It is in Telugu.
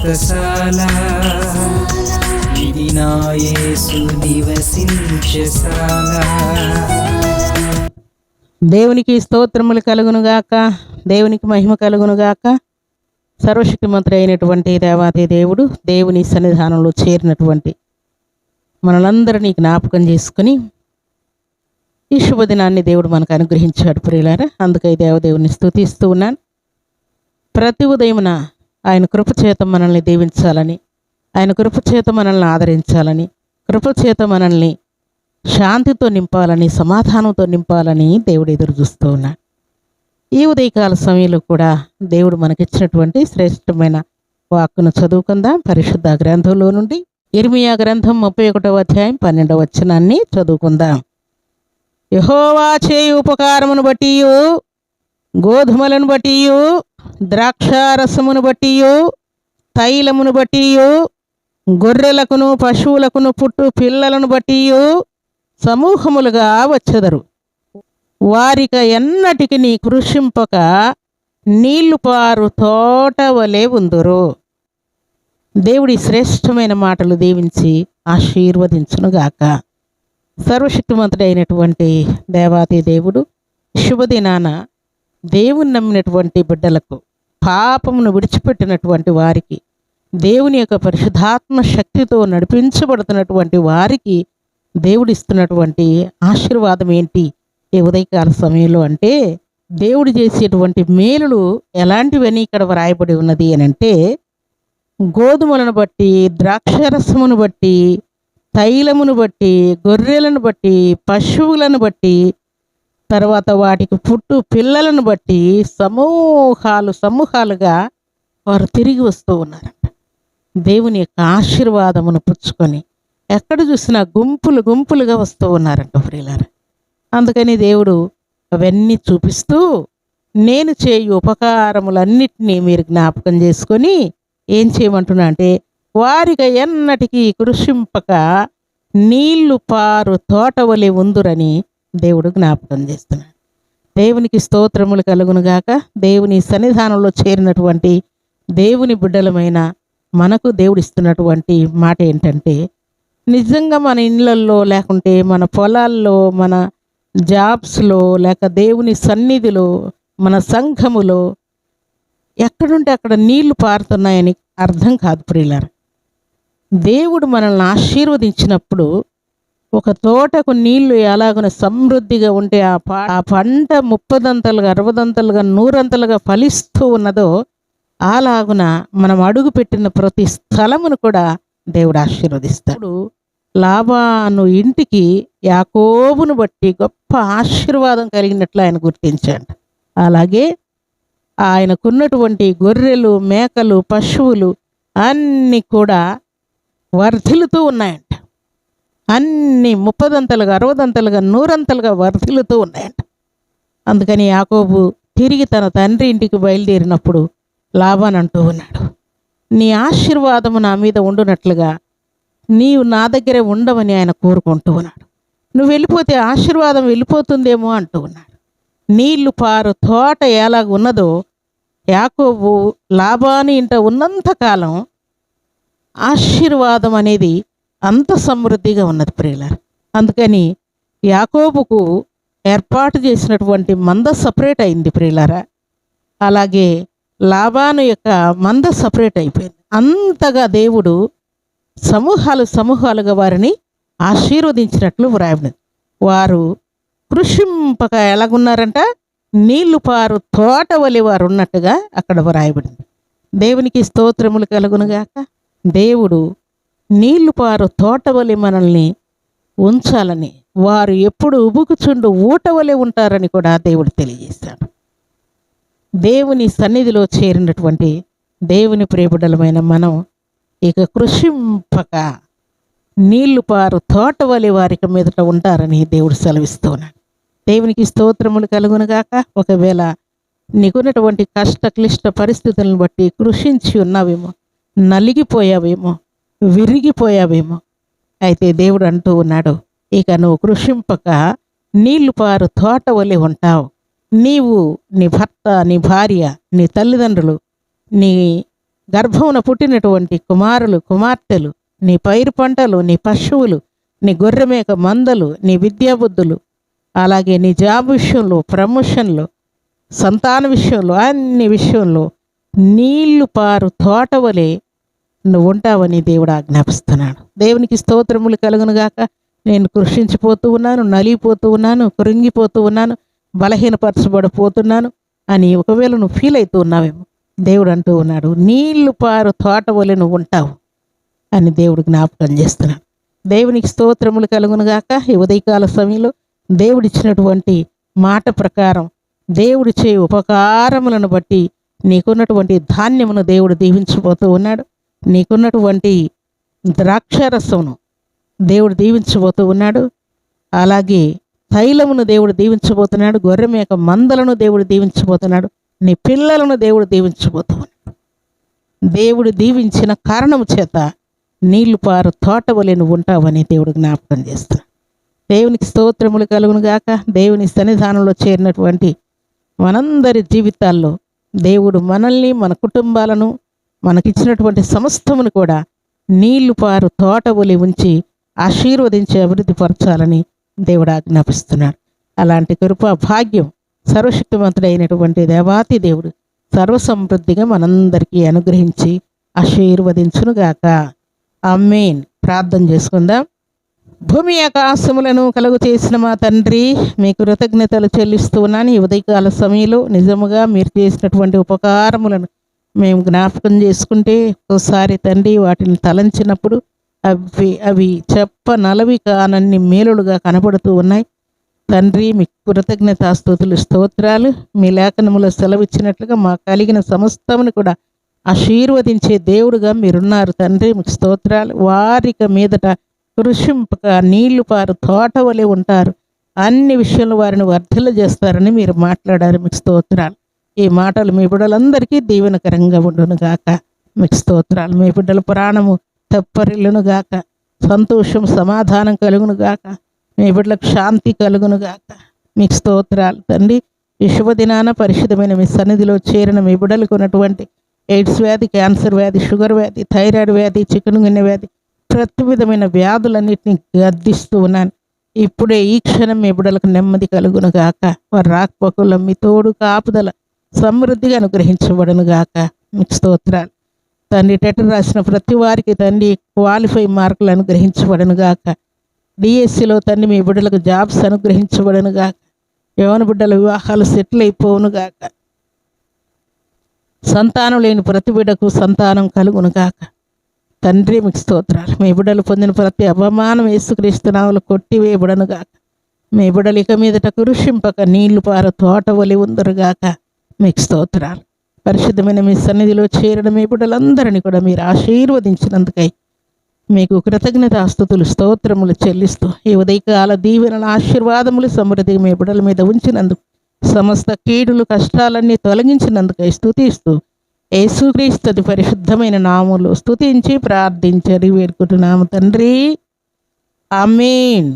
వ్రతశాల ఇది నా నివసించశాల దేవునికి స్తోత్రములు కలుగునుగాక దేవునికి మహిమ కలుగునుగాక సర్వశక్తిమంతుడు అయినటువంటి దేవాది దేవుడు దేవుని సన్నిధానంలో చేరినటువంటి మనలందరినీ జ్ఞాపకం చేసుకుని ఈ శుభదినాన్ని దేవుడు మనకు అనుగ్రహించాడు ప్రియులారా. అందుకై దేవదేవుని స్థుతిస్తూ ఉన్నాను. ప్రతి ఉదయమున ఆయన కృపచేత మనల్ని దీవించాలని ఆయన కృపచేత మనల్ని ఆదరించాలని కృపచేత మనల్ని శాంతితో నింపాలని సమాధానంతో నింపాలని దేవుడు ఎదురు చూస్తూ ఉన్నాడు. ఈ ఉదయకాల సమయంలో కూడా దేవుడు మనకిచ్చినటువంటి శ్రేష్టమైన వాక్కును చదువుకుందాం. పరిశుద్ధ గ్రంథంలో నుండి ఇర్మియా గ్రంథం ముప్పై ఒకటవ అధ్యాయం పన్నెండవ వచనాన్ని చదువుకుందాం. యహోవా చేయు ఉపకారమును బట్టి గోధుమలను బట్టి ద్రాక్షారసమును బట్టి తైలమును బట్టి గొర్రెలకును పశువులకును పుట్టు పిల్లలను బట్టి సమూహములుగా వచ్చెదరు. వారిక ఎన్నటికి నీ కృషింపక నీళ్ళు పారు తోట వలె ఉందురు. దేవుడి శ్రేష్టమైన మాటలు దీవించి ఆశీర్వదించునుగాక. సర్వశక్తిమంతుడైనటువంటి దేవాది దేవుడు శుభదినాన దేవుని నమ్మినటువంటి బిడ్డలకు పాపమును విడిచిపెట్టినటువంటి వారికి దేవుని యొక్క పరిశుధాత్మ శక్తితో నడిపించబడుతున్నటువంటి వారికి దేవుడిస్తున్నటువంటి ఆశీర్వాదం ఏంటి? ఈ ఉదయకాల సమయంలో అంటే దేవుడు చేసేటువంటి మేలులు ఎలాంటివని ఇక్కడ వ్రాయబడి ఉన్నది అని అంటే గోధుమలను బట్టి ద్రాక్షరసమును బట్టి తైలమును బట్టి గొర్రెలను బట్టి పశువులను బట్టి తర్వాత వాటికి పుట్టు పిల్లలను బట్టి సమూహాలు సమూహాలుగా వారు తిరిగి వస్తూ ఉన్నారంట. దేవుని యొక్క ఆశీర్వాదమును పుచ్చుకొని ఎక్కడ చూసినా గుంపులు గుంపులుగా వస్తూ ఉన్నారంట ప్రియులారా. అందుకని దేవుడు అవన్నీ చూపిస్తూ నేను చేయు ఉపకారములన్నిటినీ మీరు జ్ఞాపకం చేసుకొని ఏం చేయమంటున్నా అంటే వారిగా ఎన్నటికీ కృషింపక నీళ్ళు పారు తోటవలే ఉందురని దేవుడు జ్ఞాపకం చేస్తున్నాడు. దేవునికి స్తోత్రములు కలుగునుగాక దేవుని సన్నిధానంలో చేరినటువంటి దేవుని బిడ్డలమైన మనకు దేవుడు ఇస్తున్నటువంటి మాట ఏంటంటే నిజంగా మన ఇళ్ళల్లో లేకుంటే మన పొలాల్లో మన జాబ్స్లో లేక దేవుని సన్నిధిలో మన సంఘములో ఎక్కడుంటే అక్కడ నీళ్ళు పారుతున్నాయని అర్థం కాదు ప్రియులార. దేవుడు మనల్ని ఆశీర్వదించినప్పుడు ఒక తోటకు నీళ్ళు ఎలాగున సమృద్ధిగా ఉంటే ఆ ఆ పంట ముప్పదంతలుగా అరవదంతలుగా నూరంతలుగా ఫలిస్తూ ఉన్నదో అలాగున మనం అడుగు పెట్టిన ప్రతి స్థలమును కూడా దేవుడు ఆశీర్వదిస్తాడు. లాభాను ఇంటికి యాకోబును బట్టి గొప్ప ఆశీర్వాదం కలిగినట్లు ఆయన గుర్తించాడు. అలాగే ఆయనకున్నటువంటి గొర్రెలు మేకలు పశువులు అన్నీ కూడా వర్ధిల్లుతూ ఉన్నాయంట. అన్ని ముప్పదంతలుగా అరవదంతలుగా నూరంతలుగా వరదలుతూ ఉన్నాయంట. అందుకని యాకోబు తిరిగి తన తండ్రి ఇంటికి బయలుదేరినప్పుడు లాభాన్ అంటూ ఉన్నాడు నీ ఆశీర్వాదము నా మీద ఉండునట్లుగా నీవు నా దగ్గరే ఉండవని ఆయన కోరుకుంటూ ఉన్నాడు. నువ్వు వెళ్ళిపోతే ఆశీర్వాదం వెళ్ళిపోతుందేమో అంటూ ఉన్నాడు. నీళ్ళు పారు తోట ఎలాగ ఉన్నదో యాకోబు లాభాని ఇంట ఉన్నంతకాలం ఆశీర్వాదం అనేది అంత సమృద్ధిగా ఉన్నది ప్రియులారు. అందుకని యాకోబుకు ఏర్పాటు చేసినటువంటి మంద సపరేట్ అయింది ప్రియులారా. అలాగే లాభాను యొక్క మంద సపరేట్ అయిపోయింది. అంతగా దేవుడు సమూహాలు సమూహాలుగా వారిని ఆశీర్వదించినట్లు వ్రాయబడింది. వారు కృషింపక ఎలాగున్నారంట? నీళ్ళు పారు తోట వలి వారు ఉన్నట్టుగా అక్కడ వ్రాయబడింది. దేవునికి స్తోత్రములు కలుగునుగాక. దేవుడు నీళ్ళు పారు తోటవలి మనల్ని ఉంచాలని వారు ఎప్పుడు ఉబుకుచుండు ఊటవలే ఉంటారని కూడా దేవుడు తెలియజేశాడు దేవుని సన్నిధిలో చేరినటువంటి దేవుని ప్రేమిడలమైన మనం ఇక కృషింపక నీళ్ళు పారు తోటవలి వారికి మీదట ఉంటారని దేవుడు సెలవిస్తున్నాడు. దేవునికి స్తోత్రములు కలుగునగాక ఒకవేళ నీకున్నటువంటి కష్ట క్లిష్ట పరిస్థితులను బట్టి కృషించి ఉన్నావేమో నలిగిపోయావేమో విరిగిపోయావేమో. అయితే దేవుడు అంటూ ఉన్నాడు ఇక నువ్వు కృషింపక నీళ్ళు పారు తోట వలె ఉంటావు. నీవు నీ భర్త నీ భార్య నీ తల్లిదండ్రులు నీ గర్భమున పుట్టినటువంటి కుమారులు కుమార్తెలు నీ పైరు పంటలు నీ పశువులు నీ గొర్రెమేక మందలు నీ విద్యాబుద్ధులు అలాగే నీ జాబ్ విషయంలో ప్రమోషన్లు సంతాన విషయంలో అన్ని విషయంలో నీళ్ళు పారు తోట వలె నువ్వు ఉంటావని దేవుడు ఆజ్ఞాపిస్తున్నాడు. దేవునికి స్తోత్రములు కలుగునుగాక నేను కృషించిపోతూ ఉన్నాను నలిగిపోతూ ఉన్నాను కృంగిపోతూ ఉన్నాను బలహీనపరచబడిపోతున్నాను అని ఒకవేళ నువ్వు ఫీల్ అవుతూ ఉన్నావేమో దేవుడు అంటూ ఉన్నాడు నీళ్ళు పారు తోట వలె నువ్వు ఉంటావు అని దేవుడు జ్ఞాపకం చేస్తున్నాడు. దేవునికి స్తోత్రములు కలుగునుగాక ఈ ఉదయకాల సమయంలో దేవుడిచ్చినటువంటి మాట ప్రకారం దేవుడిచ్చే ఉపకారములను బట్టి నీకున్నటువంటి ధాన్యమును దేవుడు దీవించబోతూ ఉన్నాడు. నీకున్నటువంటి ద్రాక్షరసమును దేవుడు దీవించబోతూ ఉన్నాడు. అలాగే తైలమును దేవుడు దీవించబోతున్నాడు. గొర్రె మేక మందలను దేవుడు దీవించబోతున్నాడు. నీ పిల్లలను దేవుడు దీవించబోతున్నాడు దేవుడు దీవించిన కారణము చేత నీళ్ళు పారు తోట వలె నువ్వు ఉంటావని దేవుడు జ్ఞాపకం చేస్తాడు దేవునికి స్తోత్రములు కలుగును గాక. దేవుని సన్నిధానంలో చేరినటువంటి మనందరి జీవితాల్లో దేవుడు మనల్ని మన కుటుంబాలను మనకిచ్చినటువంటి సమస్తమును కూడా నీళ్ళు పారు తోట ఒలి ఉంచి ఆశీర్వదించి అభివృద్ధి పరచాలని దేవుడు ఆజ్ఞాపిస్తున్నాడు. అలాంటి కృప భాగ్యం సర్వశక్తివంతుడైనటువంటి దేవాతి దేవుడు సర్వసమృద్ధిగా మనందరికీ అనుగ్రహించి ఆశీర్వదించునుగాక. అమ్మేన్ ప్రార్థన చేసుకుందాం. భూమి ఆకాశములను కలుగు చేసిన మా తండ్రి మీ కృతజ్ఞతలు చెల్లిస్తూ ఉన్నాను. ఈ ఉదయకాల సమయంలో నిజముగా మీరు చేసినటువంటి ఉపకారములను మేము జ్ఞాపకం చేసుకుంటే ఒకసారి తండ్రి వాటిని తలంచినప్పుడు అవి అవి చెప్ప నలవి కానన్ని మేలులుగా కనబడుతూ ఉన్నాయి. తండ్రి మీ కృతజ్ఞతాస్తుతులు స్తోత్రాలు మీ లేఖనములో సెలవిచ్చినట్లుగా మా కలిగిన సమస్తమును కూడా ఆశీర్వదించే దేవుడుగా మీరున్నారు తండ్రి. మీకు స్తోత్రాలు. వారిక మీదట కృషింపక నీళ్ళు పారు తోట వలె ఉంటారు. అన్ని విషయంలో వారిని వర్ధల చేస్తారని మీరు మాట్లాడారు. మీకు స్తోత్రాలు. ఈ మాటలు మీ బిడ్డలందరికీ దీవెనకరంగా ఉండునుగాక మీకు స్తోత్రాలు. మీ బిడ్డల ప్రాణము తెప్పరిల్లును గాక. సంతోషం సమాధానం కలుగును గాక. మీ బిడ్డలకు శాంతి కలుగును గాక. మీకు స్తోత్రాలు తండ్రి. ఈ శుభదినాన పరిశుద్ధమైన మీ సన్నిధిలో చేరిన మీ బిడ్డలకు ఉన్నటువంటి ఎయిడ్స్ వ్యాధి క్యాన్సర్ వ్యాధి షుగర్ వ్యాధి థైరాయిడ్ వ్యాధి చికెన్ గున్నె వ్యాధి ప్రతి విధమైన వ్యాధులన్నిటిని గద్దిస్తూ ఉన్నాను. ఇప్పుడే ఈ క్షణం మీ బిడ్డలకు నెమ్మది కలుగును గాక. వారి రాకపోకల్లో మీ తోడు కాపుదల సమృద్ధిగా అనుగ్రహించబడను గాక. మీకు స్తోత్రాలు. తండ్రి టెటర్ రాసిన ప్రతి వారికి తండ్రి క్వాలిఫై మార్కులు అనుగ్రహించబడను గాక. డిఎస్సిలో తండ్రి మీ బిడ్డలకు జాబ్స్ అనుగ్రహించబడను గాక. యవన బిడ్డల వివాహాలు సెటిల్ అయిపోవును గాక. సంతానం లేని ప్రతి బిడ్డకు సంతానం కలుగును గాక. తండ్రి మీకు స్తోత్రాలు. మీ బిడ్డలు పొందిన ప్రతి అవమానం ఏసుక్రీస్తునాములు కొట్టివేయబడను గాక. మీ బిడ్డలు ఇక మీదట కురుషింపక నీళ్ళు పార తోట వలి ఉందరుగాక మీకు స్తోత్రాలు. పరిశుద్ధమైన మీ సన్నిధిలో చేరడం మీ బిడ్డలందరినీ కూడా మీరు ఆశీర్వదించినందుకై మీకు కృతజ్ఞతాస్తుతులు స్తోత్రములు చెల్లిస్తూ ఈ ఉదయకాల దీవెనల ఆశీర్వాదములు సమృద్ధి మీ బిడ్డల మీద ఉంచినందుకు సమస్త కీడులు కష్టాలన్నీ తొలగించినందుకై స్థుతిస్తూ యేసుక్రీస్తుది పరిశుద్ధమైన నాములు స్థుతించి ప్రార్థించరి వేడుకుంటున్నాము తండ్రి. అమీన్